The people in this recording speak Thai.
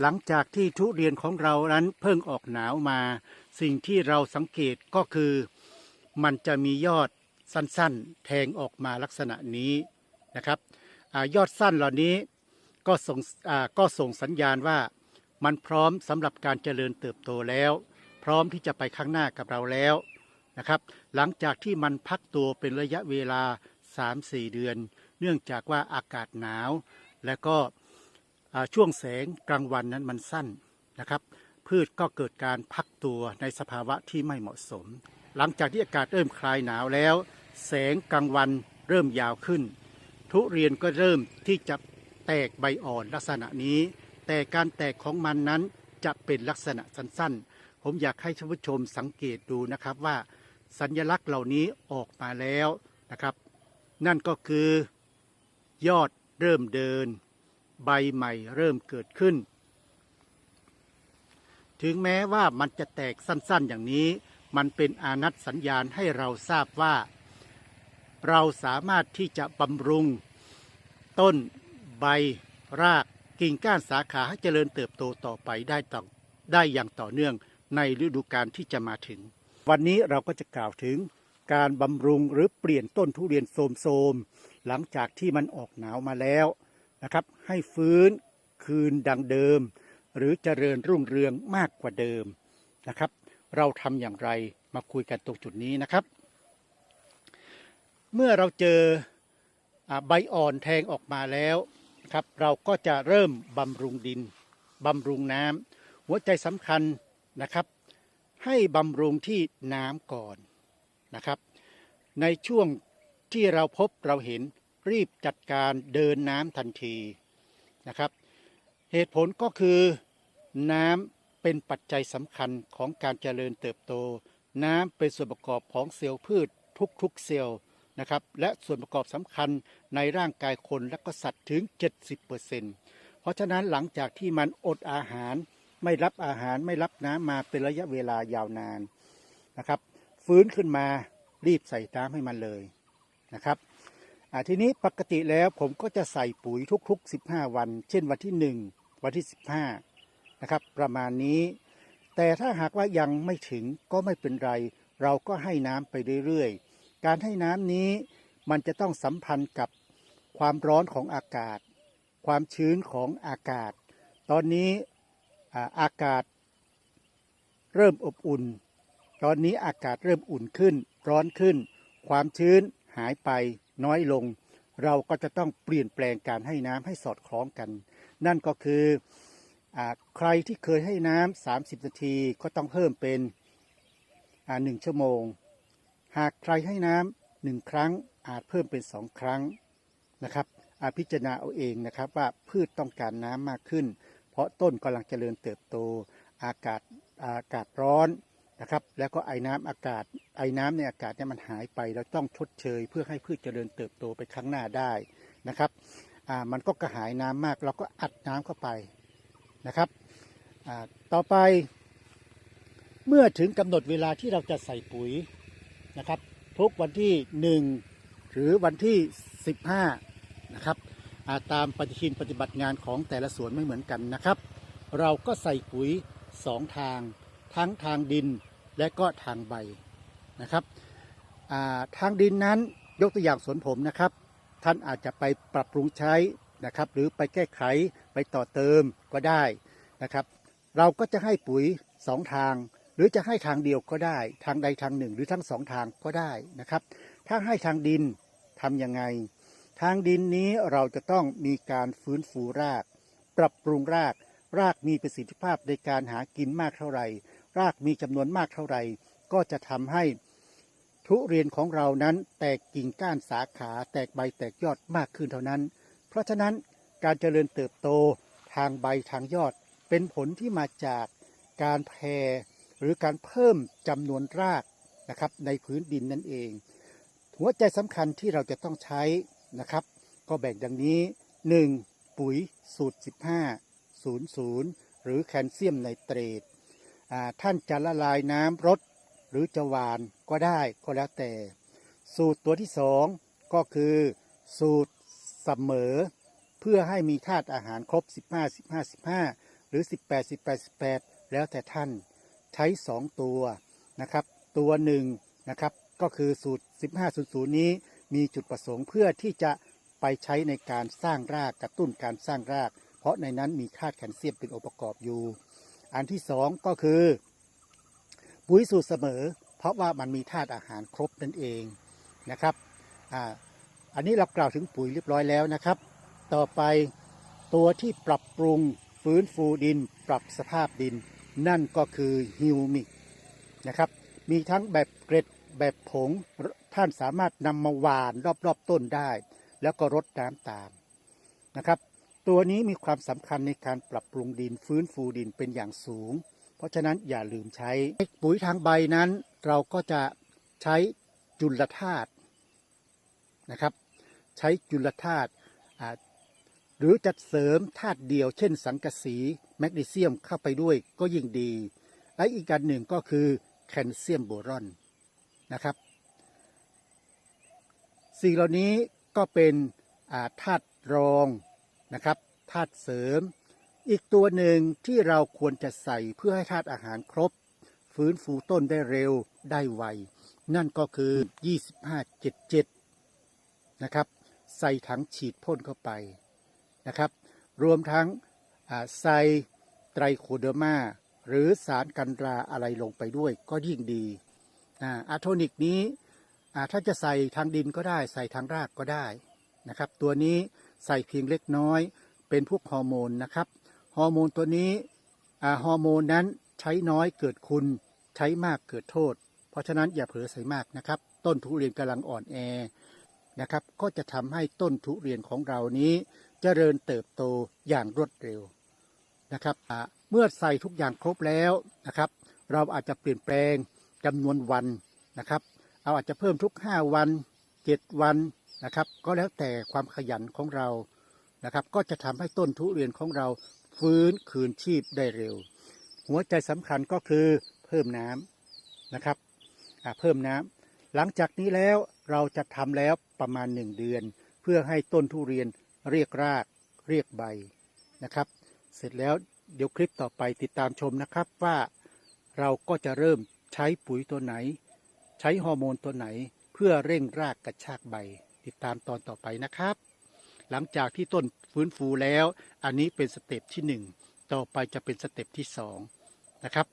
หลังจากที่ทุเรียนของเรานั้นเพิ่งออกหนาวมา สิ่งที่เราสังเกตก็คือ มันจะมียอดสั้นๆ แทงออกมาลักษณะนี้นะครับอยอดสั้นเหล่านี้ก็ส่งก็ส่งสัญญาณว่ามันพร้อมสำหรับการเจริญเติบโตแล้ว พร้อมที่จะไปข้างหน้ากับเราแล้วนะครับ หลังจากที่มันพักตัวเป็นระยะเวลา 3-4 เดือน เนื่องจากว่าอากาศหนาว และก็ ช่วงแสงกลางวันนั้นมันสั้นนะครับ พืชก็เกิดการพักตัวในสภาวะที่ไม่เหมาะสม หลังจากที่อากาศเริ่มคลายหนาวแล้ว แสงกลางวันเริ่มยาวขึ้น ทุเรียนก็เริ่มที่จะแตกใบอ่อนลักษณะนี้ แต่การแตกของมันนั้นจะเป็นลักษณะสั้นๆ ผมอยากให้ท่านผู้ชมสังเกตดูนะครับว่าสัญลักษณ์เหล่านี้ออกมาแล้วนะครับ นั่นก็คือยอดเริ่มเดิน ใบใหม่เริ่มเกิดขึ้น ถึงแม้ว่ามันจะแตกสั้นๆอย่างนี้ มันเป็นอานัตสัญญาณให้เราทราบว่า เราสามารถที่จะบำรุง ต้น ใบ รากกิ่งก้านสาขาให้เจริญเติบโตต่อไปได้ต่อได้อย่างต่อเนื่องในฤดูกาลที่จะมาถึง วันนี้เราก็จะกล่าวถึงการบำรุงหรือเปลี่ยนต้นทุเรียนโทรมๆหลังจากที่มันออกหนาวมาแล้ว นะครับ ให้ฟื้นคืนดังเดิม หรือเจริญรุ่งเรืองมากกว่าเดิมนะครับ เราทำอย่างไรมาคุยกันตรงจุดนี้นะครับ เมื่อเราเจอใบอ่อนแทงออกมาแล้วครับเราก็จะเริ่มบำรุงดินบำรุงน้ำหัวใจสำคัญนะครับ ให้บำรุงที่น้ำก่อนนะครับ ในช่วงที่เราพบเราเห็น รีบจัดการเดินน้ำทันทีนะครับ เหตุผลก็คือน้ำเป็นปัจจัยสำคัญของการเจริญเติบโต น้ำเป็นส่วนประกอบของเซลล์พืชทุกๆเซลล์นะครับและส่วนประกอบสำคัญในร่างกายคนและก็สัตว์ถึง 70%เพราะฉะนั้นหลังจากที่มันอดอาหารไม่รับอาหารไม่รับน้ำมาเป็นระยะเวลายาวนานนะครับ ฟื้นขึ้นมารีบใส่น้ำให้มันเลยนะครับ ทีนี้ปกติแล้วผมก็จะใส่ปุ๋ยทุก ๆ 15 วัน เช่นวันที่ 1 วันที่ 15 นะครับ ประมาณนี้ แต่ถ้าหากว่ายังไม่ถึงก็ไม่เป็นไร เราก็ให้น้ำไปเรื่อยๆ การให้น้ำนี้มันจะต้องสัมพันธ์กับความร้อนของอากาศ ความชื้นของอากาศ ตอนนี้ออากาศเริ่มอบอุ่น ตอนนี้อากาศเริ่มอุ่นขึ้น ร้อนขึ้น ความชื้นหายไป น้อยลง เราก็จะต้องเปลี่ยนแปลงการให้น้ำให้สอดคล้องกัน นั่นก็คืออใครที่เคยให้น้ำ30 นาทีก็ต้องเพิ่มเป็นหนึ่งชั่วโมง หากใครให้น้ำหนึ่งครั้งอาจเพิ่มเป็นสองครั้งนะครับอาพิจารณาเอาเองนะครับว่าพืชต้องการน้ำมากขึ้น เพราะต้นกำลังเจริญเติบโต อากาศอากาศร้อนนะครับ แล้วก็ไอ้น้ำอากาศ ไอ้น้ำในอากาศเนี่ยมันหายไปเราต้องชดเชย เพื่อให้พืชเจริญเติบโตไปข้างหน้าได้นะครับอ่ามันก็กระหายน้ำมาก เราก็อัดน้ำเข้าไปนะครับอ่าต่อไป เมื่อถึงกำหนดเวลาที่เราจะใส่ปุ๋ยนะครับทุกวันที่ 1 หรือวันที่ 15นะครับอาตามปฏิทินปฏิบัติงานของแต่ละสวนไม่เหมือนกันนะครับ เราก็ใส่ปุ๋ยสองทาง ทั้งทางดินและก็ทางใบ นะครับทางดินนั้นยกตัวอย่างสวนผมนะครับ ท่านอาจจะไปปรับปรุงใช้นะครับ หรือไปแก้ไขไปต่อเติมก็ได้นะครับ เราก็จะให้ปุ๋ยสองทาง หรือจะให้ทางเดียวก็ได้ ทางใดทางหนึ่ง หรือทั้งสองทางก็ได้นะครับ ถ้าให้ทางดินทำยังไง ทางดินนี้เราจะต้องมีการฟื้นฟูราก ปรับปรุงราก รากมีประสิทธิภาพในการหากินมากเท่าไหร่ รากมีจำนวนมากเท่าไหร่ ก็จะทำให้ ทุเรียนของเรานั้นแตกกิ่งก้านสาขาแตกใบแตกยอดมากขึ้นเท่านั้น เพราะฉะนั้นการเจริญเติบโตทางใบทางยอด เป็นผลที่มาจากการแผ่หรือการเพิ่มจำนวนรากนะครับในพื้นดินนั่นเอง หัวใจสำคัญที่เราจะต้องใช้นะครับ ก็แบ่งดังนี้ 1. ปุ๋ยสูตร 15 00 หรือแคลเซียมไนเตรตท่านจะละลายน้ำรด หรือจะหวานก็ได้ก็แล้วแต่ สูตรตัวที่2ก็คือสูตรเสมอ เพื่อให้มีธาตุอาหารครบ 15 15 15 หรือ 18 18 18 แล้วแต่ท่านใช้ 2 ตัวนะครับ ตัวหนึ่งนะครับก็คือสูตร 1500 นี้มีจุดประสงค์เพื่อที่จะไปใช้ในการสร้างรากกระตุ้นการสร้างราก เพราะในนั้นมีธาตุแคลเซียมเป็นองค์ประกอบอยู่ อันที่สองก็คือ ปุ๋ยสูตรเสมอ เพราะว่ามันมีธาตุอาหารครบนั่นเองนะครับอ่าอันนี้เรากล่าวถึงปุ๋ยเรียบร้อยแล้วนะครับ ต่อไปตัวที่ปรับปรุงฟื้นฟูดิน ปรับสภาพดิน นั่นก็คือฮิวมิกนะครับ มีทั้งแบบเกร็ดแบบผงท่านสามารถนำมาหวานรอบๆต้นได้ แล้วก็รดน้ำตามนะครับ ตัวนี้มีความสำคัญในการปรับปรุงดิน ฟื้นฟูดินเป็นอย่างสูง เพราะฉะนั้นอย่าลืมใช้ปุ๋ยทางใบนั้น เราก็จะใช้จุลธาตุนะครับ ใช้จุลธาตุหรือจะเสริมธาตุเดียว เช่น สังกะสีแมกนีเซียมเข้าไปด้วยก็ยิ่งดี และอีกการหนึ่งก็คือแคลเซียมโบรอนนะครับ สิ่งเหล่านี้ก็เป็นธาตุรองนะครับธาตุเสริม อีกตัวหนึ่งที่เราควรจะใส่เพื่อให้ธาตุอาหารครบ ฟื้นฟูต้นได้เร็วได้ไว นั่นก็คือ 2577 นะครับ ใส่ถังฉีดพ่นเข้าไปนะครับ รวมทั้งใส่ไตรโคเดอร์มาหรือสารกันราอะไรลงไปด้วยก็ยิ่งดีอาอะโทนิกนี้ถ้าจะใส่ทางดินก็ได้ ใส่ทางรากก็ได้นะครับ ตัวนี้ใส่เพียงเล็กน้อยเป็นพวกฮอร์โมนนะครับ ฮอร์โมนตัวนี้ฮอร์โมนนั้นใช้น้อยเกิดคุณใช้มากเกิดโทษ เพราะฉะนั้นอย่าเผลอใส่มากนะครับ ต้นทุเรียนกำลังอ่อนแอนะครับ ก็จะทำให้ต้นทุเรียนของเรานี้เจริญเติบโตอย่างรวดเร็วนะครับเมื่อใส่ทุกอย่างครบแล้วนะครับ เราอาจจะเปลี่ยนแปลงจำนวนวันนะครับเราอาจจะเพิ่มทุก 5 วัน 7 วันนะครับ ก็แล้วแต่ความขยันของเรานะครับ ก็จะทำให้ต้นทุเรียนของเรา ฟื้นคืนชีพได้เร็ว หัวใจสำคัญก็คือเพิ่มน้ำนะครับเพิ่มน้ำหลังจากนี้แล้วเราจะทำแล้วประมาณ 1 เดือน เพื่อให้ต้นทุเรียนเรียกรากเรียกใบนะครับ เสร็จแล้วเดี๋ยวคลิปต่อไปติดตามชมนะครับว่าเราก็จะเริ่มใช้ปุ๋ยตัวไหน ใช้ฮอร์โมนตัวไหน เพื่อเร่งรากกระชากใบ ติดตามตอนต่อไปนะครับ หลังจากที่ต้น ฟื้นฟูแล้ว อันนี้เป็นสเต็ปที่หนึ่งต่อไปจะเป็นสเต็ปที่สองนะครับ